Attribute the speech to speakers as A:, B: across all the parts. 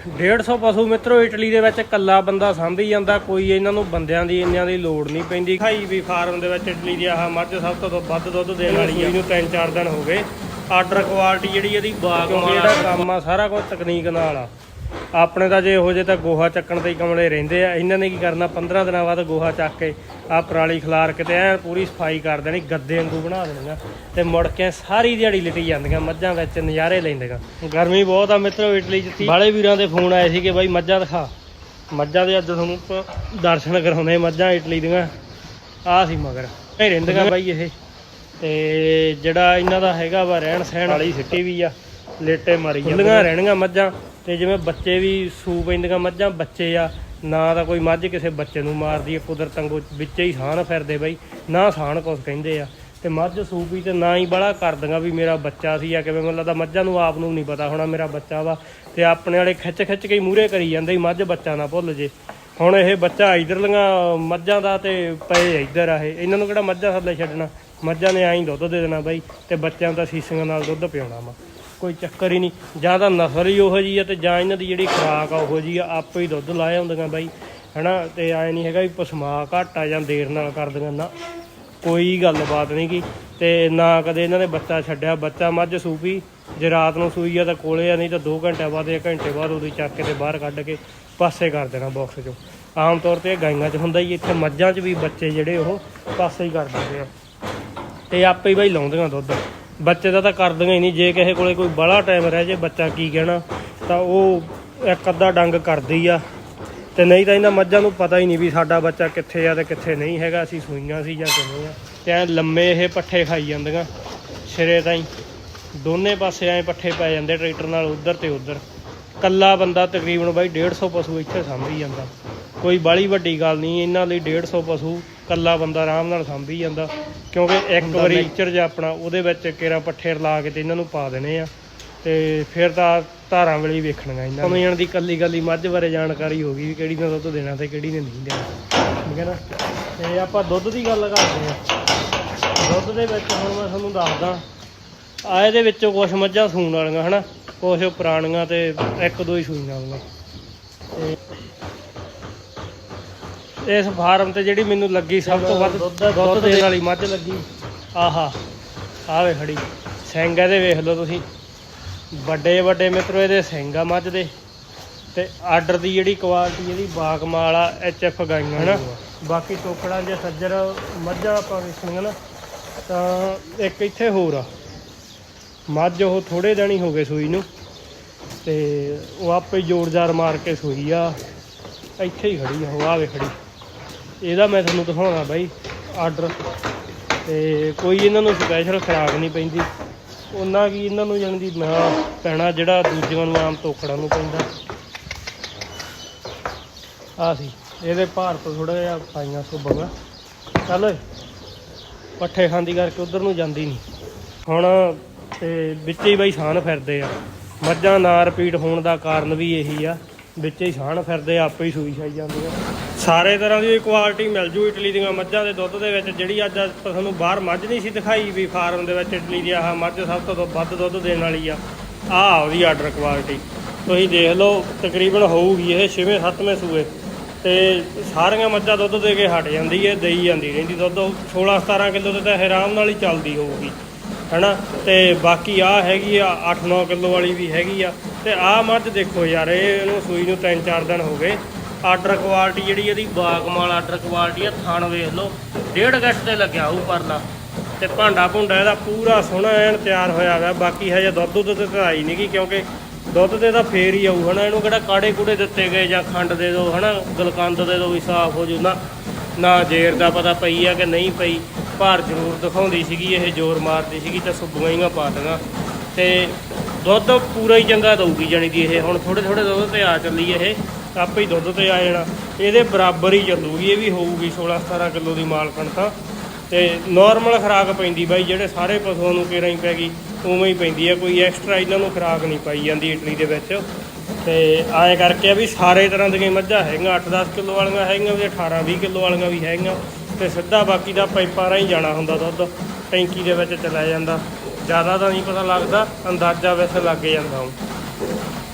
A: 150 ਪਸ਼ੂ ਮਿੱਤਰੋ ਇਟਲੀ ਦੇ ਵਿੱਚ ਇਕੱਲਾ ਬੰਦਾ ਸਾਂਭੀ ਜਾਂਦਾ ਕੋਈ ਇਹਨਾਂ ਨੂੰ ਬੰਦਿਆਂ ਦੀ ਇੰਨਿਆਂ ਦੀ ਲੋੜ ਨਹੀਂ ਪੈਂਦੀ। ਖਾਈ ਵੀ ਫਾਰਮ ਦੇ ਵਿੱਚ ਇਟਲੀ ਦੀ ਆਹ ਮੱਝ ਸਭ ਤੋਂ ਵੱਧ ਦੁੱਧ ਦੇਣ ਵਾਲੀ ਆ। ਇਹਨੂੰ 3-4 ਦਿਨ ਹੋ ਗਏ। ਆਰਡਰ ਕੁਆਲਿਟੀ ਜਿਹੜੀ ਇਹਦੀ ਬਾਗ ਜਿਹੜਾ ਕੰਮ ਆ ਸਾਰਾ ਕੁਝ ਤਕਨੀਕ ਨਾਲ ਆ। ਆਪਣੇ ਤਾਂ ਜੇ ਇਹੋ ਜੇ ਤਾਂ ਗੋਹਾ ਚੱਕਣ ਤੇ ਹੀ ਕਮਲੇ ਰਹਿੰਦੇ ਆ। ਇਹਨਾਂ ਨੇ ਕੀ ਕਰਨਾ 15 ਦਿਨਾਂ ਬਾਅਦ ਗੋਹਾ ਚੱਕ ਕੇ ਆ ਪਰਾਲੀ ਖਲਾਰ ਕੇ ਤੇ ਐ ਪੂਰੀ ਸਫ਼ਾਈ ਕਰ ਦੇਣੀ ਗੱਦੇ ਵਾਂਗੂ ਬਣਾ ਦੇਣੀਆਂ ਤੇ ਮੁੜ ਕੇ ਸਾਰੀ ਦਿਹਾੜੀ ਲਿਟੀ ਜਾਂਦੀਆਂ ਮੱਝਾਂ ਵਿੱਚ ਨਜ਼ਾਰੇ ਲੈਂਦੀਆਂ। ਗਰਮੀ ਬਹੁਤ ਆ ਮਿੱਤਰੋ ਇਟਲੀ ਚ ਬਾਲੇ ਵੀਰਾਂ ਦੇ ਫੋਨ ਆਏ ਸੀ ਕਿ ਬਾਈ ਮੱਝਾਂ ਦਿਖਾ। ਮੱਝਾਂ ਦੇ ਅੱਜ ਤੁਹਾਨੂੰ ਦਰਸ਼ਨ ਕਰਾਉਂਦੇ ਮੱਝਾਂ ਇਟਲੀ ਦੀਆਂ। ਆ ਸੀ ਮਗਰ। ਇਹ ਰਹਿੰਦੀਆਂ ਬਾਈ ਇਹ। ਤੇ ਜਿਹੜਾ ਇਹਨਾਂ ਦਾ ਹੈਗਾ ਵਾ ਰਹਿਣ ਸਹਿਣ ਵਾਲੀ ਸਿੱਟੀ ਵੀ ਆ ਲੇਟੇ ਮਾਰੀ ਜਾਂਦੀਆਂ। ਰਹਿਣੀਆਂ ਮੱਝਾਂ। ਤੇ ਜਿਵੇਂ ਬੱਚੇ ਵੀ ਸੂ ਪੈਂਦੀਆਂ ਮੱਝਾਂ ਬੱਚੇ ਆ ਨਾ ਤਾਂ ਕੋਈ ਮੱਝ ਕਿਸੇ ਬੱਚੇ ਨੂੰ ਮਾਰਦੀ ਹੈ, ਕੁਦਰਤ ਵਾਂਗੂ ਵਿੱਚੇ ਹੀ ਸਾਨ ਫਿਰਦੇ ਬਈ, ਨਾ ਸਾਨ ਕੁਛ ਕਹਿੰਦੇ ਆ। ਤੇ ਮੱਝ ਸੂਪੀ ਤੇ ਨਾ ਹੀ ਬੜਾ ਕਰਦੀਆਂ ਵੀ ਮੇਰਾ ਬੱਚਾ ਸੀ ਆ, ਕਿਵੇਂ ਮੈਨੂੰ ਲੱਗਦਾ ਮੱਝਾਂ ਨੂੰ ਆਪ ਨੂੰ ਨਹੀਂ ਪਤਾ ਹੋਣਾ ਮੇਰਾ ਬੱਚਾ ਵਾ। ਤੇ ਆਪਣੇ ਵਾਲੇ ਖਿੱਚ ਖਿੱਚ ਕੇ ਹੀ ਮੂਹਰੇ ਕਰੀ ਜਾਂਦੇ ਸੀ, ਮੱਝ ਬੱਚਾ ਨਾ ਭੁੱਲ ਜੇ। ਹੁਣ ਇਹ ਬੱਚਾ ਇਧਰਲੀਆਂ ਮੱਝਾਂ ਦਾ ਤੇ ਪਏ ਇੱਧਰ ਆ ਇਹ। ਇਹਨਾਂ ਨੂੰ ਕਿਹੜਾ ਮੱਝਾਂ ਥੱਲੇ ਛੱਡਣਾ? ਮੱਝਾਂ ਨੇ ਐਂ ਦੁੱਧ ਦੇ ਦੇਣਾ ਬਾਈ, ਤੇ ਬੱਚਿਆਂ ਦਾ ਸੀਸੀਆਂ ਨਾਲ ਦੁੱਧ ਪਿਆਉਣਾ ਵਾ। ਕੋਈ ਚੱਕਰ ਹੀ ਨਹੀਂ। ਜਾਂ ਤਾਂ ਨਸਲ ਹੀ ਉਹੋ ਜੀ ਆ ਤੇ ਜਾਂ ਇਹਨਾਂ ਦੀ ਜਿਹੜੀ ਖੁਰਾਕ ਆ ਉਹੋ ਜੀ ਆ, ਆਪੇ ਹੀ ਦੁੱਧ ਲਾਏ ਹੁੰਦੀਆਂ ਬਾਈ, ਹਨਾ? ਤੇ ਐ ਨਹੀਂ ਹੈਗਾ ਵੀ ਪਸਮਾ ਘੱਟ ਆ ਜਾਂ ਦੇਰ ਨਾਲ ਕਰਦੀਆਂ, ਨਾ। ਕੋਈ ਗੱਲਬਾਤ ਨਹੀਂ ਗੀ। ਤੇ ਨਾ ਕਦੇ ਇਹਨਾਂ ਨੇ ਬੱਚਾ ਛੱਡਿਆ। ਬੱਚਾ ਮੱਝ ਸੂਪੀ, ਜੇ ਰਾਤ ਨੂੰ ਸੂਈ ਆ ਤਾਂ ਕੋਲੇ ਆ, ਨਹੀਂ ਤਾਂ 2 ਘੰਟੇ ਬਾਅਦ ਜਾਂ ਘੰਟੇ ਬਾਅਦ ਉਹਦੀ ਚੱਕ ਕੇ ਤੇ ਬਾਹਰ ਕੱਢ ਕੇ ਪਾਸੇ ਕਰ ਦੇਣਾ ਬਾਕਸ 'ਚੋਂ। ਆਮ ਤੌਰ ਤੇ ਇਹ ਗਾਈਆਂ 'ਚ ਹੁੰਦਾ ਹੀ ਇੱਥੇ ਮੱਝਾਂ 'ਚ ਵੀ ਬੱਚੇ ਜਿਹੜੇ ਉਹ ਪਾਸੇ ਹੀ ਕਰ ਦਿੰਦੇ ਆ। ਤੇ ਆਪੇ ਹੀ ਲਾਉਂਦੇ ਆ ਦੁੱਧ। ਬੱਚੇ ਦਾ ਤਾਂ ਕਰਦੀਆਂ ਹੀ ਨਹੀਂ। ਜੇ ਕਿਸੇ ਕੋਲੇ ਕੋਈ ਬੜਾ ਟਾਈਮ ਰਹਿ ਜੇ ਬੱਚਾ ਕੀ ਕਹਿਣਾ, ਤਾਂ ਉਹ ਇੱਕ ਅੱਧਾ ਡੰਗ ਕਰਦੀ ਆ। ਤੇ ਨਹੀਂ ਤਾਂ ਇਹਨਾਂ ਮੱਝਾਂ ਨੂੰ ਪਤਾ ਹੀ ਨਹੀਂ ਵੀ ਸਾਡਾ ਬੱਚਾ ਕਿੱਥੇ ਆ ਤੇ ਕਿੱਥੇ ਨਹੀਂ ਹੈਗਾ, ਅਸੀਂ ਸੂਈਆਂ ਸੀ ਜਾਂ ਕਿਵੇਂ ਆ। ਤੇ ਐਂ ਲੰਮੇ ਇਹ ਪੱਠੇ ਖਾਈ ਜਾਂਦੀਆਂ ਸਿਰੇ ਤਾਈਂ। ਦੋਨੇ ਪਾਸੇ ਐਂ ਪੱਠੇ ਪੈ ਜਾਂਦੇ ਟਰੈਕਟਰ ਨਾਲ, ਉਧਰ ਤੇ ਉਧਰ। ਕੱਲਾ ਬੰਦਾ ਤਕਰੀਬਨ ਬਾਈ 150 ਪਸ਼ੂ ਇੱਥੇ ਸਾਂਭੀ ਜਾਂਦਾ। ਕੋਈ ਬਾਲੀ ਵੱਡੀ ਗੱਲ ਨਹੀਂ, ਇਹਨਾਂ ਲਈ 150 ਪਸ਼ੂ ਕੱਲਾ ਬੰਦਾ ਆਰਾਮ ਨਾਲ ਸਾਂਭੀ ਜਾਂਦਾ ਕਿਉਂਕਿ ਇੱਕ ਵਾਰੀ ਲੈਕਚਰ ਜਿਹਾ ਆਪਣਾ ਉਹਦੇ ਵਿੱਚ ਕੇਰਾ ਪੱਠੇ ਰਲਾ ਕੇ ਤੇ ਇਹਨਾਂ ਨੂੰ ਪਾ ਦੇਣੇ ਆ। ਤੇ ਫਿਰ ਤਾਂ ਧਾਰਾਂ ਵੇਲੇ ਹੀ ਵੇਖਣੀਆਂ ਇਹਨਾਂ ਨੂੰ। ਜਾਣ ਦੀ ਕੱਲੀ ਕੱਲੀ ਮੱਝ ਬਾਰੇ ਜਾਣਕਾਰੀ ਹੋ ਗਈ ਵੀ ਕਿਹੜੀ ਨੇ ਦੁੱਧ ਦੇਣਾ ਤੇ ਕਿਹੜੀ ਨੇ ਨਹੀਂ ਦੇਣਾ। ਠੀਕ ਹੈ ਨਾ? ਤੇ ਆਪਾਂ ਦੁੱਧ ਦੀ ਗੱਲ ਕਰਦੇ ਆ ਦੁੱਧ ਦੇ ਵਿੱਚ ਹੁਣ ਮੈਂ ਤੁਹਾਨੂੰ ਦੱਸਦਾ ਆ ਇਹਦੇ ਵਿੱਚੋਂ ਕੁਝ ਮੱਝਾਂ ਸੂਣ ਵਾਲੀਆਂ ਹਨਾ? ਕੁਝ ਪੁਰਾਣੀਆਂ ਤੇ ਇੱਕ ਦੋ ਹੀ ਸੂਈਆਂ ਵਾਲੀਆਂ। ਇਸ ਫਾਰਮ ਤੇ ਜਿਹੜੀ ਮੈਨੂੰ ਲੱਗੀ ਸਭ ਤੋਂ ਵੱਧ ਦੁੱਧ ਦੇਣ ਵਾਲੀ ਮੱਝ ਲੱਗੀ। ਆਹਾ ਆਵੇ ਖੜੀ। ਸਿੰਘ ਇਹਦੇ ਵੇਖ ਲਓ ਤੁਸੀਂ। ਵੱਡੇ ਵੱਡੇ ਮਿੱਤਰੋ ਇਹਦੇ ਸਿੰਘ ਆ ਮੱਝ ਦੇ। ਤੇ ਆਰਡਰ ਦੀ ਜਿਹੜੀ ਕੁਆਲਿਟੀ ਇਹਦੀ ਬਾਗਮਾਲ ਆ ਐਚ ਐਫ ਗਾਈਆਂ ਹਨਾ? ਬਾਕੀ ਟੋਕੜਾਂ ਜੇ ਸੱਜਰ ਮੱਝਾਂ ਆਪਾਂ ਵੇਖਣੀਆਂ ਨਾ ਤਾਂ ਇੱਕ ਇੱਥੇ ਹੋਰ ਆ। ਮੱਝ ਉਹ ਥੋੜੇ ਦਿਨ ਹੀ ਹੋ ਗਏ ਸੂਈ ਨੂੰ। ਤੇ ਉਹ ਆਪੇ ਹੀ ਜੋੜ-ਜਾਰ ਮਾਰ ਕੇ ਸੂਈ ਆ। ਇੱਥੇ ਹੀ ਖੜੀ ਆ ਉਹ ਆਵੇ ਖੜੀ। ਇਹਦਾ ਮੈਂ ਤੁਹਾਨੂੰ ਦਿਖਾਉਣਾ ਬਾਈ ਆਰਡਰ ਤੇ ਕੋਈ ਇਹਨਾਂ ਨੂੰ ਸਪੈਸ਼ਲ ਖਰਾਕ ਨਹੀਂ ਪੈਂਦੀ। ਉਹਨਾਂ ਕੀ ਇਹਨਾਂ ਨੂੰ ਜਾਣੀ ਦੀ ਮੈਂ ਪੈਣਾ ਜਿਹੜਾ ਦੂਜਿਆਂ ਨੂੰ ਆਮ ਤੋਕੜਾਂ ਨੂੰ ਪੈਂਦਾ। ਆ ਸੀ, ਇਹਦੇ ਭਾਰ ਤੋਂ ਥੋੜਾ ਜਿਹਾ ਪਾਈਆਂ ਸੁਬਗਾ ਚੱਲ ਓਏ, ਪੱਠੇ ਖਾਂਦੀ ਕਰਕੇ ਉਧਰ ਨੂੰ ਜਾਂਦੀ ਨਹੀਂ। ਹੁਣ ਤੇ ਵਿੱਚ ਹੀ ਬਾਈ ਸਾਨ ਫਿਰਦੇ ਆ। ਮੱਝਾਂ ਨਾ ਰਿਪੀਟ ਹੋਣ ਦਾ ਕਾਰਨ ਵੀ ਇਹੀ ਆ। ਵਿੱਚ ਹੀ ਸਾਨ ਫਿਰਦੇ ਆਪੇ ਹੀ ਸੂਈ ਛਾਈ ਜਾਂਦੀਆਂ ਸਾਰੇ ਤਰ੍ਹਾਂ ਦੀ ਕੁਆਲਿਟੀ ਮਿਲ ਜੂ ਇਟਲੀ ਦੀਆਂ ਮੱਝਾਂ ਦੇ ਦੁੱਧ ਦੇ ਵਿੱਚ, ਜਿਹੜੀ ਅੱਜ ਤੁਹਾਨੂੰ ਬਾਹਰ ਮੱਝ ਨਹੀਂ ਸੀ ਦਿਖਾਈ ਵੀ ਫਾਰਮ ਦੇ ਵਿੱਚ ਇਟਲੀ ਦੀ ਆਹ ਮੱਝ ਸਭ ਤੋਂ ਵੱਧ ਦੁੱਧ ਦੇਣ ਵਾਲੀ ਆ। ਆਹ ਉਹਦੀ ਆਰਡਰ ਕੁਆਲਿਟੀ ਤੁਸੀਂ ਦੇਖ ਲਓ, ਤਕਰੀਬਨ ਹੋਊਗੀ ਇਹ 6ਵੇਂ 7ਵੇਂ ਸੂਏ। ਤੇ ਸਾਰੀਆਂ ਮੱਝਾਂ ਦੁੱਧ ਦੇ ਕੇ ਹਟ ਜਾਂਦੀ ਹੈ ਦੇਈ ਜਾਂਦੀ ਰਹਿੰਦੀ ਦੁੱਧ। 16 17 ਕਿਲੋ ਤੇ ਤਾਂ ਇਹ ਨਾਲ ਹੀ ਚੱਲਦੀ ਹੋਊਗੀ। ਹੈਨਾ? ਤੇ ਬਾਕੀ ਆ ਹੈਗੀ ਆ 8-9 ਕਿਲੋ ਵਾਲੀ ਵੀ ਹੈਗੀ ਆ। ਤੇ ਆਹ ਮੱਝ ਦੇਖੋ ਯਾਰ ਇਹ ਇਹਨੂੰ ਸੂਈ ਨੂੰ 3-4 ਦਿਨ ਹੋ ਗਏ। ਆਰਡਰ ਕੁਆਲਿਟੀ ਜਿਹੜੀ ਇਹਦੀ, ਬਾਗਮਾਲ ਆਰਡਰ ਕੁਆਲਿਟੀ ਆ, ਥਣ ਵੇਖ ਲਓ, ਡੇਢ ਗੱਟ ਤੇ ਲੱਗਿਆ ਹੋਊ ਪਰਲਾ। ਤੇ ਭਾਂਡਾ ਭੁੰਡਾ ਇਹਦਾ ਪੂਰਾ ਸੋਹਣਾ ਐਨ ਤਿਆਰ ਹੋਇਆ ਹੋਇਆ, ਬਾਕੀ ਹਜੇ ਦੁੱਧ ਦੁੱਧ ਤੇ ਤਾਂ ਆਈ ਨਹੀਂਗੀ ਕਿਉਂਕਿ ਦੁੱਧ ਤੇ ਤਾਂ ਫੇਰ ਹੀ ਆਊ, ਹਨਾ, ਇਹਨੂੰ ਕਿਹੜਾ ਕਾੜੇ ਕੂੜੇ ਦਿੱਤੇ ਗਏ ਜਾਂ ਖੰਡ ਦੇ ਦਿਓ ਹਨਾ, ਗਲਕੰਦ ਦੇ ਦਿਓ ਵੀ ਸਾਫ਼ ਹੋ ਜੂ, ਨਾ ਨਾ ਜੇਰ ਦਾ ਪਤਾ ਪਈ ਆ ਕਿ ਨਹੀਂ ਪਈ। ਭਾਰ ਜ਼ਰੂਰ ਦਿਖਾਉਂਦੀ ਸੀਗੀ, ਇਹ ਜ਼ੋਰ ਮਾਰਦੀ ਸੀਗੀ, ਤਾਂ ਸੁੱਬੀਆਂ ਹੀ ਪਾ ਦੇਣਾ ਤੇ ਦੁੱਧ ਪੂਰਾ ਹੀ ਚੰਗਾ ਦਊਗੀ ਜਾਣੀ ਕਿ ਇਹ। ਹੁਣ ਥੋੜੇ ਥੋੜੇ ਦੁੱਧ ਤੇ ਆ ਚੱਲੀ ਇਹ। ਆਪੇ ਹੀ ਦੁੱਧ ਤੇ ਆ ਜਾਣਾ। ਇਹਦੇ ਬਰਾਬਰ ਹੀ ਚੱਲੂਗੀ, ਇਹ ਵੀ ਹੋਊਗੀ 16 17 ਕਿਲੋ ਦੀ ਮਾਲਕਣ ਤਾਂ। ਤੇ ਨਾਰਮਲ ਖੁਰਾਕ ਪੈਂਦੀ ਬਾਈ, ਜਿਹੜੇ ਸਾਰੇ ਪਸ਼ੂਆਂ ਨੂੰ ਕੇਰਾਂ ਹੀ ਪੈ ਗਈ, ਉਵੇਂ ਹੀ ਪੈਂਦੀ ਆ। ਕੋਈ ਐਕਸਟਰਾ ਇਹਨਾਂ ਨੂੰ ਖੁਰਾਕ ਨਹੀਂ ਪਾਈ ਜਾਂਦੀ ਇਟਲੀ ਦੇ ਵਿੱਚ। ਤੇ ਐਂ ਕਰਕੇ ਆ ਵੀ ਸਾਰੇ ਤਰ੍ਹਾਂ ਦੀਆਂ ਮੱਝਾਂ ਹੈਗੀਆਂ 8-10 ਕਿਲੋ ਵਾਲੀਆਂ ਹੈਗੀਆਂ ਵੀ 18-20 ਕਿਲੋ ਵਾਲੀਆਂ ਵੀ ਹੈਗੀਆਂ। ਤੇ ਸਿੱਧਾ ਬਾਕੀ ਦਾ ਪਾਈਪਾਂ ਰਾਹੀਂ ਜਾਣਾ ਹੁੰਦਾ ਦੁੱਧ, ਟੈਂਕੀ ਦੇ ਵਿੱਚ ਚਲਾ ਜਾਂਦਾ। ਜ਼ਿਆਦਾ ਤਾਂ ਨਹੀਂ ਪਤਾ ਲੱਗਦਾ, ਅੰਦਾਜ਼ਾ ਵੈਸੇ ਲੱਗ ਜਾਂਦਾ ਹੁਣ।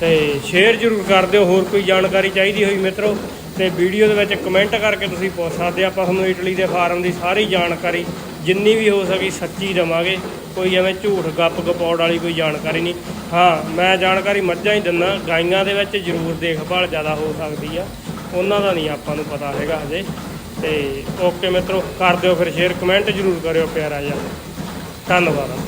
A: ਤੇ ਸ਼ੇਅਰ ਜ਼ਰੂਰ ਕਰ ਦਿਓ, ਹੋਰ ਕੋਈ ਜਾਣਕਾਰੀ ਚਾਹੀਦੀ ਹੋਈ ਮਿੱਤਰੋ, ਤੇ ਵੀਡੀਓ ਦੇ ਵਿੱਚ ਕਮੈਂਟ ਕਰਕੇ ਤੁਸੀਂ ਪੁੱਛ ਸਕਦੇ ਆਪਾਂ ਤੁਹਾਨੂੰ ਇਟਲੀ ਦੇ ਫਾਰਮ ਦੀ ਸਾਰੀ ਜਾਣਕਾਰੀ, ਜਿੰਨੀ ਵੀ ਹੋ ਸਕੀ ਸੱਚੀ ਦਵਾਂਗੇ। ਕੋਈ ਐਵੇਂ ਝੂਠ, ਗੱਪ, ਗਪੌੜ ਵਾਲੀ ਕੋਈ ਜਾਣਕਾਰੀ ਨਹੀਂ। ਹਾਂ, ਮੈਂ ਜਾਣਕਾਰੀ ਮੱਝਾਂ ਹੀ ਦਿੰਦਾ, ਗਾਈਆਂ ਦੇ ਵਿੱਚ ਜ਼ਰੂਰ ਦੇਖਭਾਲ ਜ਼ਿਆਦਾ ਹੋ ਸਕਦੀ ਆ। ਉਹਨਾਂ ਦਾ ਨਹੀਂ ਆਪਾਂ ਨੂੰ ਪਤਾ ਹੈਗਾ ਹਜੇ। ਤੇ ਓਕੇ ਮਿੱਤਰੋ, ਕਰ ਦਿਓ ਫਿਰ ਸ਼ੇਅਰ ਕਮੈਂਟ ਜ਼ਰੂਰ ਕਰਿਓ ਪਿਆਰਾ ਜਿਹਾ। ਧੰਨਵਾਦ।